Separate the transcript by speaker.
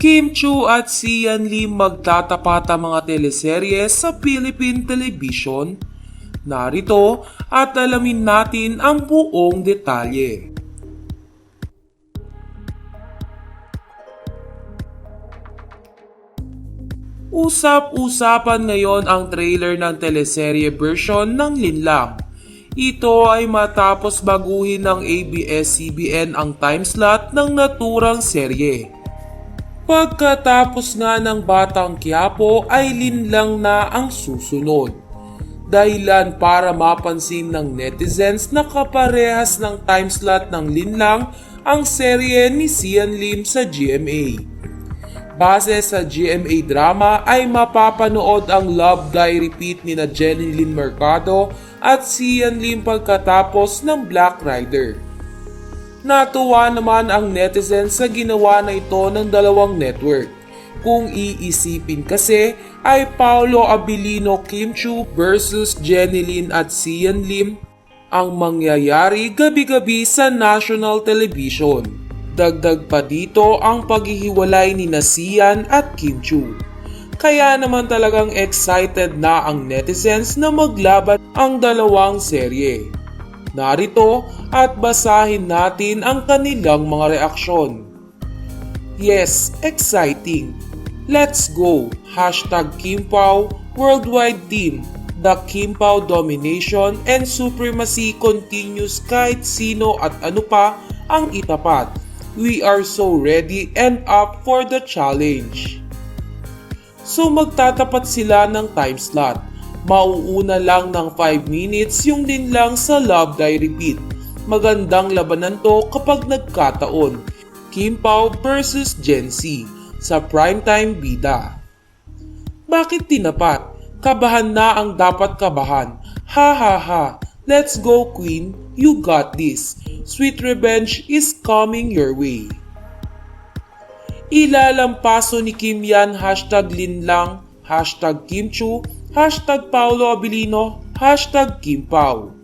Speaker 1: Kim Chu at Sian Lim magtatapat ang mga teleserye sa Philippine Television. Narito at alamin natin ang buong detalye. Usap-usapan ngayon ang trailer ng teleserye version ng Linlang. Ito ay matapos baguhin ng ABS-CBN ang time slot ng naturang serye. Pagkatapos nga ng Batang Quiapo ay Linlang na ang susunod. Dahilan para mapansin ng netizens na kaparehas ng time slot ng Linlang ang serye ni Sian Lim sa GMA. Base sa GMA drama ay mapapanood ang Love Die Repeat ni na Jenny Lynn Mercado at Sian Lim pagkatapos ng Black Rider. Natuwa naman ang netizens sa ginawa na ito ng dalawang network. Kung iisipin kasi ay Paolo Abilino Kim Chu versus Jenny Lynn at Sian Lim ang mangyayari gabi-gabi sa national television. Dagdag pa dito ang paghihiwalay ni Nasian at Kim Chu. Kaya naman talagang excited na ang netizens na maglaban ang dalawang serye. Narito at basahin natin ang kanilang mga reaksyon. Yes, exciting. Let's go. Hashtag Kimpao Worldwide Team. The Kimpao domination and supremacy continues kahit sino at ano pa ang itapat. We are so ready and up for the challenge. So magtatapat sila ng time slot. Mauuna lang ng 5 minutes yung din lang sa Love Die Repeat. Magandang labanan to kapag nagkataon. Kim Pao versus Gen Z sa primetime bida. Bakit tinapat? Kabahan na ang dapat kabahan. Ha ha ha. Let's go queen. You got this. Sweet revenge is coming your way. Ilalampaso ni Kim yan hashtag linlang, hashtag kimchu, hashtag Paolo Abilino, hashtag Kim Pao.